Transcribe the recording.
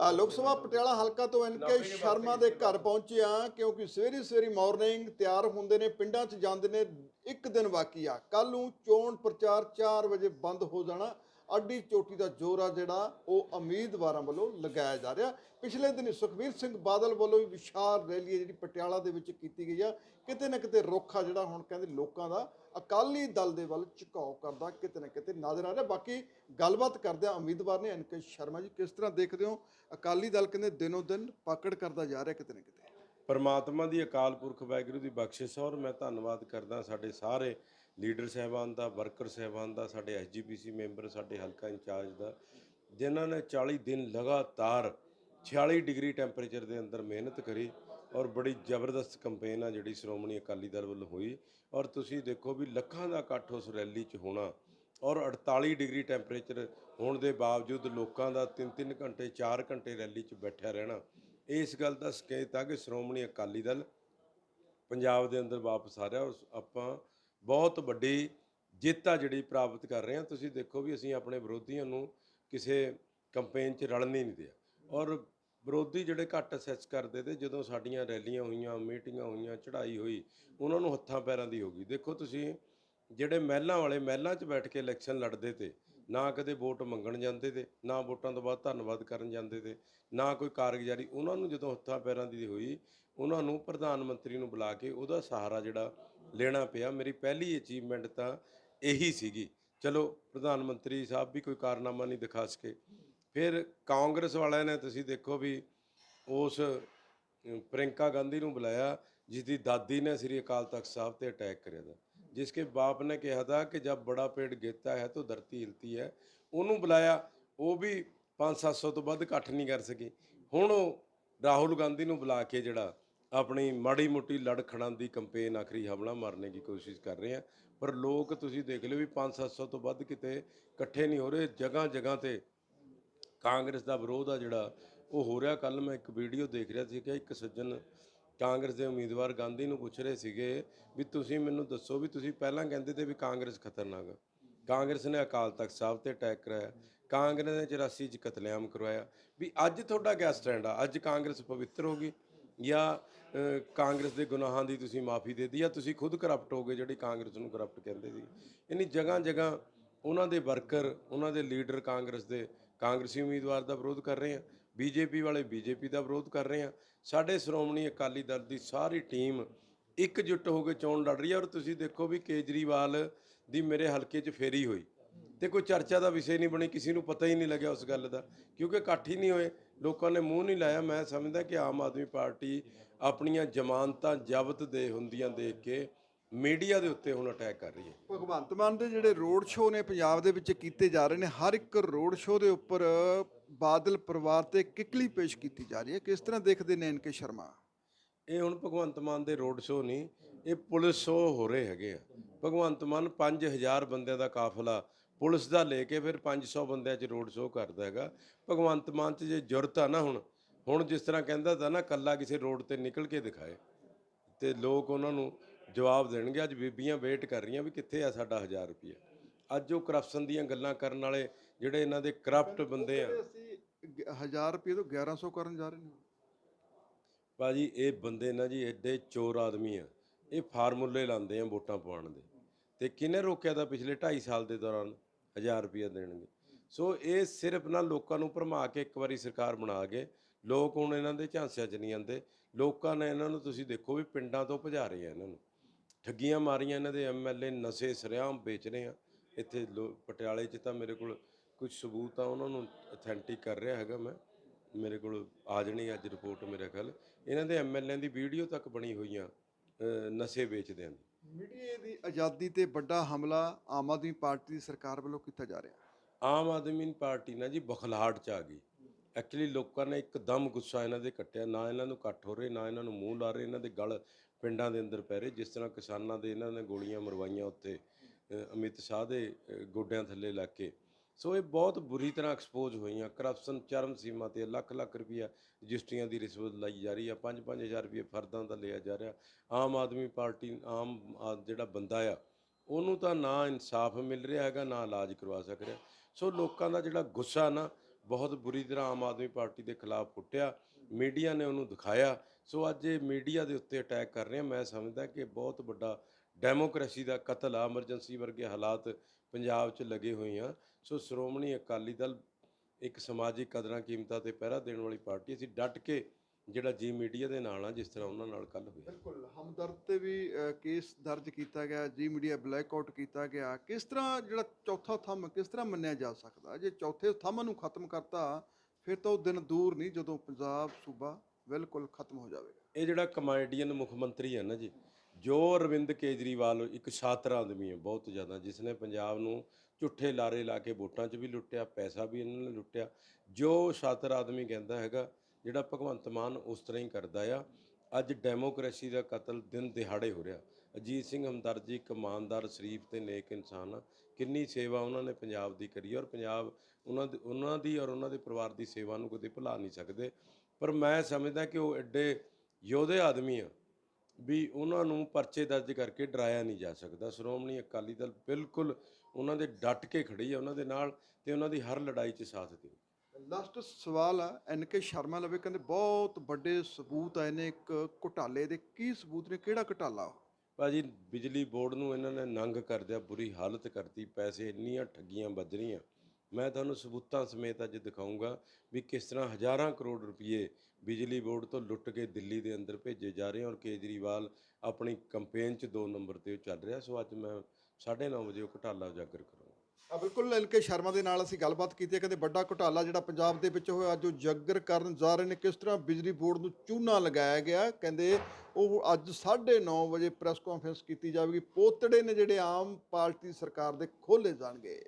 ਆ ਲੋਕ ਸਭਾ ਪਟਿਆਲਾ ਹਲਕਾ ਤੋਂ ਐਨਕੇ ਸ਼ਰਮਾ ਦੇ ਘਰ ਪਹੁੰਚੇ ਆ ਕਿਉਂਕਿ ਸਵੇਰੀ ਸਵੇਰੀ ਮਾਰਨਿੰਗ ਤਿਆਰ ਹੁੰਦੇ ਨੇ ਪਿੰਡਾਂ 'ਚ ਜਾਂਦੇ ਨੇ ਇੱਕ ਦਿਨ ਬਾਕੀ ਆ। ਕੱਲ ਨੂੰ ਚੋਣ ਪ੍ਰਚਾਰ 4 ਵਜੇ ਬੰਦ ਹੋ ਜਾਣਾ। ਅੱਡੀ ਚੋਟੀ ਦਾ ਜ਼ੋਰ ਆ ਜਿਹੜਾ ਉਹ ਉਮੀਦਵਾਰਾਂ ਵੱਲੋਂ ਲਗਾਇਆ ਜਾ ਰਿਹਾ। ਪਿਛਲੇ ਦਿਨ ਸੁਖਬੀਰ ਸਿੰਘ ਬਾਦਲ ਵੱਲੋਂ ਵੀ ਵਿਸ਼ਾਲ ਰੈਲੀ ਹੈ ਜਿਹੜੀ ਪਟਿਆਲਾ ਦੇ ਵਿੱਚ ਕੀਤੀ ਗਈ ਆ। ਕਿਤੇ ਨਾ ਕਿਤੇ ਰੁੱਖ ਆ ਜਿਹੜਾ ਹੁਣ ਕਹਿੰਦੇ ਲੋਕਾਂ ਦਾ, ਅਕਾਲੀ ਦਲ ਦੇ ਵੱਲ ਝੁਕਾਓ ਕਰਦਾ ਕਿਤੇ ਨਾ ਕਿਤੇ ਨਜ਼ਰ ਆ ਰਿਹਾ। ਬਾਕੀ ਗੱਲਬਾਤ ਕਰਦਿਆਂ ਉਮੀਦਵਾਰ ਨੇ ਐਨਕੇ ਸ਼ਰਮਾ ਜੀ, ਕਿਸ ਤਰ੍ਹਾਂ ਦੇਖਦੇ ਹੋ? ਅਕਾਲੀ ਦਲ ਕਹਿੰਦੇ ਦਿਨੋ ਦਿਨ ਪਕੜ ਕਰਦਾ ਜਾ ਰਿਹਾ ਕਿਤੇ ਨਾ ਕਿਤੇ। ਪਰਮਾਤਮਾ ਦੀ ਅਕਾਲ ਪੁਰਖ ਵਾਹਿਗੁਰੂ ਦੀ ਬਖਸ਼ਿਸ਼ ਔਰ ਮੈਂ ਧੰਨਵਾਦ ਕਰਦਾ ਸਾਡੇ ਸਾਰੇ ਲੀਡਰ ਸਹਿਬਾਨ ਦਾ, ਵਰਕਰ ਸਹਿਬਾਨ ਦਾ, ਸਾਡੇ ਐਸਜੀਪੀਸੀ ਮੈਂਬਰ, ਸਾਡੇ ਹਲਕਾ ਇੰਚਾਰਜ ਦਾ, ਜਿਨ੍ਹਾਂ ਨੇ 40 ਦਿਨ ਲਗਾਤਾਰ 46 ਡਿਗਰੀ ਟੈਂਪਰੇਚਰ ਦੇ ਅੰਦਰ ਮਿਹਨਤ ਕਰੀ ਔਰ ਬੜੀ ਜ਼ਬਰਦਸਤ ਕੰਪੇਨ ਆ ਜਿਹੜੀ ਸ਼੍ਰੋਮਣੀ ਅਕਾਲੀ ਦਲ ਵੱਲੋਂ ਹੋਈ। ਔਰ ਤੁਸੀਂ ਦੇਖੋ ਵੀ ਲੱਖਾਂ ਦਾ ਇਕੱਠ ਉਸ ਰੈਲੀ 'ਚ ਹੋਣਾ ਔਰ 48 ਡਿਗਰੀ ਟੈਂਪਰੇਚਰ ਹੋਣ ਦੇ ਬਾਵਜੂਦ ਲੋਕਾਂ ਦਾ 3-3 ਘੰਟੇ 4 ਘੰਟੇ ਰੈਲੀ 'ਚ ਬੈਠਿਆ ਰਹਿਣਾ। ਇਸ ਗੱਲ ਦਾ ਸੰਕੇਤ ਆ ਕਿ ਸ਼੍ਰੋਮਣੀ ਅਕਾਲੀ ਦਲ ਪੰਜਾਬ ਦੇ ਅੰਦਰ ਵਾਪਸ ਆ ਰਿਹਾ। ਔਰ ਆਪਾਂ ਬਹੁਤ ਵੱਡੀ ਜਿੱਤ ਆ ਜਿਹੜੀ ਪ੍ਰਾਪਤ ਕਰ ਰਹੇ ਹਾਂ ਤੁਸੀਂ ਦੇਖੋ ਵੀ ਅਸੀਂ ਆਪਣੇ ਵਿਰੋਧੀਆਂ ਨੂੰ ਕਿਸੇ ਕੰਪੇਨ 'ਚ ਰਲਣ ਨਹੀਂ ਦਿਆ। ਔਰ ਵਿਰੋਧੀ ਜਿਹੜੇ ਘੱਟ ਅਸੈਸ ਕਰਦੇ ਤੇ ਜਦੋਂ ਸਾਡੀਆਂ ਰੈਲੀਆਂ ਹੋਈਆਂ, ਮੀਟਿੰਗਾਂ ਹੋਈਆਂ, ਚੜ੍ਹਾਈ ਹੋਈ, ਉਹਨਾਂ ਨੂੰ ਹੱਥਾਂ ਪੈਰਾਂ ਦੀ ਹੋ ਗਈ। ਦੇਖੋ ਤੁਸੀਂ ਜਿਹੜੇ ਮਹਿਲਾਂ ਵਾਲੇ ਮਹਿਲਾਂ 'ਚ ਬੈਠ ਕੇ ਇਲੈਕਸ਼ਨ ਲੜਦੇ ਤੇ, ਨਾ ਕਦੇ ਵੋਟ ਮੰਗਣ ਜਾਂਦੇ ਤੇ, ਨਾ ਵੋਟਾਂ ਤੋਂ ਬਾਅਦ ਧੰਨਵਾਦ ਕਰਨ ਜਾਂਦੇ ਤੇ, ਨਾ ਕੋਈ ਕਾਰਗੁਜ਼ਾਰੀ, ਉਹਨਾਂ ਨੂੰ ਜਦੋਂ ਹੱਥਾਂ ਪੈਰਾਂ ਦੀ ਹੋਈ ਉਹਨਾਂ ਨੂੰ ਪ੍ਰਧਾਨ ਮੰਤਰੀ ਨੂੰ ਬੁਲਾ ਕੇ ਉਹਦਾ ਸਹਾਰਾ ਜਿਹੜਾ ਲੈਣਾ ਪਿਆ। ਮੇਰੀ ਪਹਿਲੀ ਅਚੀਵਮੈਂਟ ਤਾਂ ਇਹੀ ਸੀਗੀ। ਚਲੋ, ਪ੍ਰਧਾਨ ਮੰਤਰੀ ਸਾਹਿਬ ਵੀ ਕੋਈ ਕਾਰਨਾਮਾ ਨਹੀਂ ਦਿਖਾ ਸਕੇ। ਫਿਰ ਕਾਂਗਰਸ ਵਾਲਿਆਂ ਨੇ ਤੁਸੀਂ ਦੇਖੋ ਵੀ ਉਸ ਪ੍ਰਿੰਕਾ ਗਾਂਧੀ ਨੂੰ ਬੁਲਾਇਆ ਜਿਸ ਦੀ ਦਾਦੀ ਨੇ ਸ੍ਰੀ ਅਕਾਲ ਤਖਤ ਸਾਹਿਬ ਤੇ ਅਟੈਕ ਕਰਿਆ ਦਾ ਜਿਸ ਕੇ ਬਾਪ ਨੇ ਕਿਹਾ ਦਾ ਕਿ ਜਦ ਬੜਾ ਪੇੜ ਗਿਰਤਾ ਹੈ ਤਾਂ ਧਰਤੀ ਹਿਲਤੀ ਹੈ। ਉਹਨੂੰ ਬੁਲਾਇਆ, ਉਹ ਵੀ 5-700 ਤੋਂ ਵੱਧ ਇਕੱਠ ਨਹੀਂ ਕਰ ਸਕੀ। ਹੁਣ ਉਹ ਰਾਹੁਲ ਗਾਂਧੀ ਨੂੰ ਬੁਲਾ ਕੇ ਜਿਹੜਾ ਆਪਣੀ ਮਾੜੀ ਮੋਟੀ ਲੜ ਖੜਾਂ ਦੀ ਕੰਪੇਨ ਆਖਰੀ ਹਮਲਾ ਮਾਰਨੇ ਦੀ ਕੋਸ਼ਿਸ਼ ਕਰ ਰਹੇ ਆ। ਪਰ ਲੋਕ ਤੁਸੀਂ ਦੇਖ ਲਿਓ ਵੀ 5-700 ਤੋਂ ਵੱਧ ਕਿਤੇ ਇਕੱਠੇ ਨਹੀਂ ਹੋ ਰਹੇ। ਜਗ੍ਹਾ ਜਗ੍ਹਾ ਤੇ ਕਾਂਗਰਸ ਦਾ ਵਿਰੋਧ ਆ ਜਿਹੜਾ, ਉਹ ਹੋ ਰਿਹਾ। ਕੱਲ ਮੈਂ ਇੱਕ ਵੀਡੀਓ ਦੇਖ ਰਿਹਾ ਸੀ ਕਿ ਇੱਕ ਸੱਜਣ ਕਾਂਗਰਸ ਦੇ ਉਮੀਦਵਾਰ ਗਾਂਧੀ ਨੂੰ ਪੁੱਛ ਰਹੇ ਸੀਗੇ ਵੀ ਤੁਸੀਂ ਮੈਨੂੰ ਦੱਸੋ ਵੀ ਤੁਸੀਂ ਪਹਿਲਾਂ ਕਹਿੰਦੇ ਤੇ ਵੀ ਕਾਂਗਰਸ ਖਤਰਨਾਕ ਕਾਂਗਰਸ ਨੇ ਅਕਾਲ ਤਖਤ ਸਾਹਿਬ ਤੇ ਅਟੈਕ ਕਰਾਇਆ। ਕਾਂਗਰਸ ਨੇ 84 ਚ ਕਤਲੇਆਮ ਕਰਵਾਇਆ। ਵੀ ਅੱਜ ਤੁਹਾਡਾ ਕਿਆ ਸਟੈਂਡ ਆ। ਅੱਜ ਕਾਂਗਰਸ ਪਵਿੱਤਰ ਹੋ ਗਈ। ਜਾਂ ਕਾਂਗਰਸ ਦੇ ਗੁਨਾਹਾਂ ਦੀ ਤੁਸੀਂ ਮਾਫੀ ਦੇ ਦਿੱਤੀ ਜਾਂ ਤੁਸੀਂ ਖੁਦ ਕਰਪਟ ਹੋ ਗਏ ਜਿਹੜੀ ਕਾਂਗਰਸ ਨੂੰ ਕਰਪਟ ਕਹਿੰਦੇ ਸੀ। ਇਨੀ ਜਗ੍ਹਾ ਜਗ੍ਹਾ ਉਹਨਾਂ ਦੇ ਵਰਕਰ, ਉਹਨਾਂ ਦੇ ਲੀਡਰ ਕਾਂਗਰਸ ਦੇ, ਕਾਂਗਰਸੀ ਉਮੀਦਵਾਰ ਦਾ ਵਿਰੋਧ ਕਰ ਰਹੇ ਆ, ਬੀਜੇਪੀ ਵਾਲੇ ਬੀਜੇਪੀ ਦਾ ਵਿਰੋਧ ਕਰ ਰਹੇ ਆ। ਸਾਡੇ ਸ਼੍ਰੋਮਣੀ ਅਕਾਲੀ ਦਲ ਦੀ ਸਾਰੀ ਟੀਮ ਇਕਜੁੱਟ ਹੋ ਕੇ ਚੋਣ ਲੜ ਰਹੀ ਹੈ ਔਰ ਤੁਸੀਂ ਦੇਖੋ ਵੀ ਕੇਜਰੀਵਾਲ ਦੀ ਮੇਰੇ ਹਲਕੇ 'ਚ ਫੇਰੀ ਹੋਈ ਤੇ ਕੋਈ ਚਰਚਾ ਦਾ ਵਿਸ਼ੇ ਨਹੀਂ ਬਣੀ, ਕਿਸੇ ਨੂੰ ਪਤਾ ਹੀ ਨਹੀਂ ਲੱਗਿਆ ਉਸ ਗੱਲ ਦਾ, ਕਿਉਂਕਿ ਇਕੱਠ ਹੀ ਨਹੀਂ ਹੋਏ। ਲੋਕਾਂ ਨੇ ਮੂੰਹ ਨਹੀਂ ਲਾਇਆ। ਮੈਂ ਸਮਝਦਾ ਕਿ ਆਮ ਆਦਮੀ ਪਾਰਟੀ ਆਪਣੀਆਂ ਜ਼ਮਾਨਤਾਂ ਜ਼ਬਤ ਦੇ ਹੁੰਦੀਆਂ ਦੇਖ ਕੇ ਮੀਡੀਆ ਦੇ ਉੱਤੇ ਹੁਣ ਅਟੈਕ ਕਰ ਰਹੀ ਹੈ। ਭਗਵੰਤ ਮਾਨ ਦੇ ਜਿਹੜੇ ਰੋਡ ਸ਼ੋਅ ਨੇ ਪੰਜਾਬ ਦੇ ਵਿੱਚ ਕੀਤੇ ਜਾ ਰਹੇ ਨੇ ਹਰ ਇੱਕ ਰੋਡ ਸ਼ੋਅ ਦੇ ਉੱਪਰ ਬਾਦਲ ਪਰਿਵਾਰ ਤੇ ਕਿਕਲੀ ਪੇਸ਼ ਕੀਤੀ ਜਾ ਰਹੀ ਹੈ। ਕਿਸ ਤਰ੍ਹਾਂ ਦੇਖਦੇ ਨੇ ਐਨਕੇ ਸ਼ਰਮਾ? ਇਹ ਹੁਣ ਭਗਵੰਤ ਮਾਨ ਦੇ ਰੋਡ ਸ਼ੋਅ ਨਹੀਂ ਇਹ ਪੁਲਿਸ ਸ਼ੋਅ ਹੋ ਰਹੇ ਹੈਗੇ ਆ। ਭਗਵੰਤ ਮਾਨ 5000 ਬੰਦਿਆਂ ਦਾ ਕਾਫਲਾ ਪੁਲਿਸ ਦਾ ਲੈ ਕੇ ਫਿਰ 500 ਬੰਦਿਆਂ 'ਚ ਰੋਡ ਸ਼ੋਅ ਕਰਦਾ ਹੈਗਾ। ਭਗਵੰਤ ਮਾਨ 'ਚ ਜੇ ਜੁਰਤ ਆ ਨਾ ਹੁਣ ਹੁਣ ਜਿਸ ਤਰ੍ਹਾਂ ਕਹਿੰਦਾ ਤਾਂ ਨਾ ਕੱਲਾ ਕਿਸੇ ਰੋਡ ਤੇ ਨਿਕਲ ਕੇ ਦਿਖਾਏ। ਤੇ ਲੋਕ ਉਹਨਾਂ ਨੂੰ ਜਵਾਬ ਦੇਣਗੇ ਅੱਜ ਬੀਬੀਆਂ ਵੇਟ ਕਰ ਰਹੀਆਂ ਵੀ ਕਿੱਥੇ ਆ ਸਾਡਾ 1000 ਰੁਪਏ ਅੱਜ ਉਹ ਕਰਪਸ਼ਨ ਦੀਆਂ ਗੱਲਾਂ ਕਰਨ ਵਾਲੇ ਜਿਹੜੇ ਇਹਨਾਂ ਦੇ ਕਰਪਟ ਬੰਦੇ ਆ। ਅਸੀਂ 1000 ਰੁਪਏ ਤੋਂ 1100 ਕਰਨ ਜਾ ਰਹੇ ਨੇ। ਭਾਜੀ ਇਹ ਬੰਦੇ ਨਾ ਜੀ ਐਡੇ ਚੋਰ ਆਦਮੀ ਆ। ਇਹ ਫਾਰਮੂਲੇ ਲਾਉਂਦੇ ਆ ਵੋਟਾਂ ਪਾਉਣ ਦੇ। ਤੇ ਕਿਹਨੇ ਰੋਕਿਆ ਤਾਂ ਪਿਛਲੇ 2.5 ਸਾਲ ਦੇ ਦੌਰਾਨ? 1000 ਰੁਪਏ ਦੇਣਗੇ। ਸੋ ਇਹ ਸਿਰਫ ਨਾ ਲੋਕਾਂ ਨੂੰ ਭਰਮਾ ਕੇ ਇੱਕ ਵਾਰੀ ਸਰਕਾਰ ਬਣਾ ਕੇ ਲੋਕ ਹੁਣ ਇਹਨਾਂ ਦੇ ਝਾਂਸਿਆਂ 'ਚ ਨਹੀਂ ਆਉਂਦੇ। ਲੋਕਾਂ ਨੇ ਇਹਨਾਂ ਨੂੰ ਤੁਸੀਂ ਦੇਖੋ ਵੀ ਪਿੰਡਾਂ ਤੋਂ ਭਜਾ ਰਹੇ ਆ ਇਹਨਾਂ ਨੂੰ। ਠੱਗੀਆਂ ਮਾਰੀਆਂ ਇਹਨਾਂ ਦੇ ਐਮਐਲਏ ਨਸ਼ੇ ਸਰਿਆਮ ਵੇਚ ਰਹੇ ਆ। ਇੱਥੇ ਲੋ- ਪਟਿਆਲੇ 'ਚ ਤਾਂ ਮੇਰੇ ਕੋਲ ਕੁਝ ਸਬੂਤ ਆ ਉਹਨਾਂ ਨੂੰ ਅਥੈਂਟਿਕ ਕਰ ਰਿਹਾ ਹੈਗਾ ਮੈਂ। ਮੇਰੇ ਕੋਲ ਆ ਜਣੀ ਅੱਜ ਰਿਪੋਰਟ ਮੇਰੇ ਖਿਆਲ। ਇਹਨਾਂ ਦੇ ਐਮਐਲਏ ਦੀ ਵੀਡੀਓ ਤੱਕ ਬਣੀ ਹੋਈਆਂ ਅ, ਨਸ਼ੇ ਵੇਚਦਿਆਂ ਦੀ। ਮੀਡੀਆ ਦੀ ਆਜ਼ਾਦੀ ਤੇ ਵੱਡਾ ਹਮਲਾ ਆਮ ਆਦਮੀ ਪਾਰਟੀ ਦੀ ਸਰਕਾਰ ਵੱਲੋਂ ਕੀਤਾ ਜਾ ਰਿਹਾ ਆਮ ਆਦਮੀ ਪਾਰਟੀ ਨਾ ਜੀ ਬਖਲਾਹਟ ਚ ਆ ਗਈ। ਐਕਚੁਅਲੀ ਲੋਕਾਂ ਨੇ ਇੱਕਦਮ ਗੁੱਸਾ ਇਹਨਾਂ ਦੇ ਕੱਟਿਆ, ਨਾ ਇਹਨਾਂ ਨੂੰ ਇਕੱਠ ਹੋ ਰਹੇ, ਨਾ ਇਹਨਾਂ ਨੂੰ ਮੂੰਹ ਲਾ ਰਹੇ, ਇਹਨਾਂ ਦੇ ਗਲ ਪਿੰਡਾਂ ਦੇ ਅੰਦਰ ਪੈ ਰਹੇ, ਜਿਸ ਤਰ੍ਹਾਂ ਕਿਸਾਨਾਂ ਦੇ ਇਹਨਾਂ ਨੇ ਗੋਲੀਆਂ ਮਰਵਾਈਆਂ ਉੱਥੇ ਅਮਿਤ ਸ਼ਾਹ ਦੇ ਗੋਡਿਆਂ ਥੱਲੇ ਲੱਗ ਕੇ। ਸੋ ਇਹ ਬਹੁਤ ਬੁਰੀ ਤਰ੍ਹਾਂ ਐਕਸਪੋਜ਼ ਹੋਈਆਂ ਕਰਪਸ਼ਨ ਚਰਮ ਸੀਮਾ ਤੇ ਲੱਖ ਲੱਖ ਰੁਪਈਆ ਰਜਿਸਟਰੀਆਂ ਦੀ ਰਿਸ਼ਵਤ ਲਈ ਜਾ ਰਹੀ ਆ 5-5000 ਰੁਪਏ ਫਰਦਾਂ ਦਾ ਲਿਆ ਜਾ ਰਿਹਾ। ਆਮ ਆਦਮੀ ਪਾਰਟੀ, ਆਮ ਜਿਹੜਾ ਬੰਦਾ ਆ, ਉਹਨੂੰ ਤਾਂ ਨਾ ਇਨਸਾਫ ਮਿਲ ਰਿਹਾ ਹੈਗਾ, ਨਾ ਇਲਾਜ ਕਰਵਾ ਸਕ ਰਿਹਾ। ਸੋ ਲੋਕਾਂ ਦਾ ਜਿਹੜਾ ਗੁੱਸਾ ਨਾ, ਬਹੁਤ ਬੁਰੀ ਤਰ੍ਹਾਂ ਆਮ ਆਦਮੀ ਪਾਰਟੀ ਦੇ ਖਿਲਾਫ ਫੁੱਟਿਆ ਮੀਡੀਆ ਨੇ ਉਹਨੂੰ ਦਿਖਾਇਆ। ਸੋ ਅੱਜ ਇਹ ਮੀਡੀਆ ਦੇ ਉੱਤੇ ਅਟੈਕ ਕਰ ਰਹੇ। ਆ ਮੈਂ ਸਮਝਦਾ ਕਿ ਬਹੁਤ ਵੱਡਾ ਡੈਮੋਕ੍ਰੇਸੀ ਦਾ ਕਤਲ ਆ। ਐਮਰਜੈਂਸੀ ਵਰਗੇ ਹਾਲਾਤ ਪੰਜਾਬ 'ਚ ਲੱਗੇ ਹੋਏ ਆ। ਸੋ ਸ਼੍ਰੋਮਣੀ ਅਕਾਲੀ ਦਲ ਇੱਕ ਸਮਾਜਿਕ ਕਦਰਾਂ ਕੀਮਤਾਂ ਤੇ ਪਹਿਰਾ ਦੇਣ ਵਾਲੀ ਪਾਰਟੀ ਅਸੀਂ ਡਟ ਕੇ ਜਿਹੜਾ ਜੀ ਮੀਡੀਆ ਦੇ ਨਾਲ ਆ, ਜਿਸ ਤਰ੍ਹਾਂ ਉਹਨਾਂ ਨਾਲ ਕੱਲ ਹੋਇਆ ਬਿਲਕੁਲ। ਹਮਦਰਦ ਤੇ ਵੀ ਕੇਸ ਦਰਜ ਕੀਤਾ ਗਿਆ, ਜੀ ਮੀਡੀਆ ਬਲੈਕ ਆਊਟ ਕੀਤਾ ਗਿਆ। ਕਿਸ ਤਰ੍ਹਾਂ ਜਿਹੜਾ ਚੌਥਾ ਥੰਮ, ਕਿਸ ਤਰ੍ਹਾਂ ਮੰਨਿਆ ਜਾ ਸਕਦਾ? ਜੇ ਚੌਥੇ ਥੰਮ ਨੂੰ ਖਤਮ ਕਰਤਾ, ਫਿਰ ਤਾਂ ਉਹ ਦਿਨ ਦੂਰ ਨਹੀਂ, ਜਦੋਂ ਪੰਜਾਬ, ਸੂਬਾ ਬਿਲਕੁਲ ਖਤਮ ਹੋ ਜਾਵੇਗਾ। ਇਹ ਜਿਹੜਾ ਕਮੇਡੀਅਨ ਮੁੱਖ ਮੰਤਰੀ ਹੈ ਨਾ ਜੀ, ਜੋ ਅਰਵਿੰਦ ਕੇਜਰੀਵਾਲ ਇੱਕ ਛਾਤਰ ਆਦਮੀ ਹੈ ਬਹੁਤ ਜ਼ਿਆਦਾ ਜਿਸ ਨੇ ਪੰਜਾਬ ਨੂੰ ਝੁੱਠੇ ਲਾਰੇ ਲਾ ਕੇ ਵੋਟਾਂ 'ਚ ਵੀ ਲੁੱਟਿਆ, ਪੈਸਾ ਵੀ ਇਹਨਾਂ ਨੇ ਲੁੱਟਿਆ, ਜੋ ਛਾਤਰ ਆਦਮੀ ਕਹਿੰਦਾ ਹੈਗਾ, ਜਿਹੜਾ ਭਗਵੰਤ ਮਾਨ ਉਸ ਤਰ੍ਹਾਂ ਹੀ ਕਰਦਾ ਆ। ਅੱਜ ਡੈਮੋਕ੍ਰੇਸੀ ਦਾ ਕਤਲ ਦਿਨ ਦਿਹਾੜੇ ਹੋ ਰਿਹਾ। ਅਜੀਤ ਸਿੰਘ ਹਮਦਰਦ ਜੀ ਇੱਕ ਇਮਾਨਦਾਰ, ਸ਼ਰੀਫ ਤੇ ਨੇਕ ਇਨਸਾਨ ਆ। ਕਿੰਨੀ ਸੇਵਾ ਉਹਨਾਂ ਨੇ ਪੰਜਾਬ ਦੀ ਕਰੀ ਔਰ ਪੰਜਾਬ ਉਹਨਾਂ ਦੀ ਉਹਨਾਂ ਦੀ ਔਰ ਉਹਨਾਂ ਦੇ ਪਰਿਵਾਰ ਦੀ ਸੇਵਾ ਨੂੰ ਕਦੇ ਭੁਲਾ ਨਹੀਂ ਸਕਦੇ। ਪਰ ਮੈਂ ਸਮਝਦਾ ਕਿ ਉਹ ਐਡੇ ਯੋਧੇ ਆਦਮੀ ਆ ਵੀ ਉਹਨਾਂ ਨੂੰ ਪਰਚੇ ਦਰਜ ਕਰਕੇ ਡਰਾਇਆ ਨਹੀਂ ਜਾ ਸਕਦਾ। ਸ਼੍ਰੋਮਣੀ ਅਕਾਲੀ ਦਲ ਬਿਲਕੁਲ ਉਹਨਾਂ ਦੇ ਡਟ ਕੇ ਖੜੀ ਹੈ ਉਹਨਾਂ ਦੇ ਨਾਲ ਤੇ ਉਹਨਾਂ ਦੀ ਹਰ ਲੜਾਈ 'ਚ ਸਾਥ ਦਿਓ। ਲਾਸਟ ਸਵਾਲ ਆ ਐਨ ਕੇ ਸ਼ਰਮਾ ਲਵੇ ਕਹਿੰਦੇ ਬਹੁਤ ਵੱਡੇ ਸਬੂਤ ਆਏ ਨੇ ਇੱਕ ਘੁਟਾਲੇ ਦੇ ਕੀ ਸਬੂਤ ਨੇ ਕਿਹੜਾ ਘੁਟਾਲਾ? ਭਾਜੀ ਬਿਜਲੀ ਬੋਰਡ ਨੂੰ ਇਹਨਾਂ ਨੇ ਨੰਗ ਕਰ ਦਿਆ ਬੁਰੀ ਹਾਲਤ ਕਰਤੀ ਪੈਸੇ ਇੰਨੀਆਂ ਠੱਗੀਆਂ ਵੱਜ ਰਹੀਆਂ। ਮੈਂ ਤੁਹਾਨੂੰ ਸਬੂਤਾਂ ਸਮੇਤ ਅੱਜ ਦਿਖਾਉਂਗਾ ਵੀ ਕਿਸ ਤਰ੍ਹਾਂ ਹਜ਼ਾਰਾਂ ਕਰੋੜ ਰੁਪਏ ਬਿਜਲੀ ਬੋਰਡ ਤੋਂ ਲੁੱਟ ਕੇ ਦਿੱਲੀ ਦੇ ਅੰਦਰ ਭੇਜੇ ਜਾ ਰਹੇ ਔਰ ਕੇਜਰੀਵਾਲ ਆਪਣੀ ਕੰਪੇਨ 'ਚ ਦੋ ਨੰਬਰ ਤੇ ਉਹ ਚੱਲ ਰਿਹਾ। ਸੋ ਅੱਜ ਮੈਂ 9:30 ਵਜੇ ਉਹ ਘਟਾਲਾ ਉਜਾਗਰ ਕਰੂੰਗਾ। ਆ ਬਿਲਕੁਲ ਐਨ ਕੇ ਸ਼ਰਮਾ ਦੇ ਨਾਲ ਅਸੀਂ ਗੱਲਬਾਤ ਕੀਤੀ ਹੈ। ਕਹਿੰਦੇ ਵੱਡਾ ਘੁਟਾਲਾ ਜਿਹੜਾ ਪੰਜਾਬ ਦੇ ਵਿੱਚ ਹੋਇਆ, ਅੱਜ ਉਹ ਉਜਾਗਰ ਕਰਨ ਜਾ ਰਹੇ ਨੇ। ਕਿਸ ਤਰ੍ਹਾਂ ਬਿਜਲੀ ਬੋਰਡ ਨੂੰ ਚੂਨਾ ਲਗਾਇਆ ਗਿਆ? ਕਹਿੰਦੇ ਉਹ ਅੱਜ 9:30 ਵਜੇ ਪ੍ਰੈਸ ਕਾਨਫਰੰਸ ਕੀਤੀ ਜਾਵੇਗੀ। ਪੋਤੜੇ ਨੇ ਜਿਹੜੇ ਆਮ ਪਾਰਟੀ ਸਰਕਾਰ ਦੇ ਖੋਲੇ ਜਾਣਗੇ।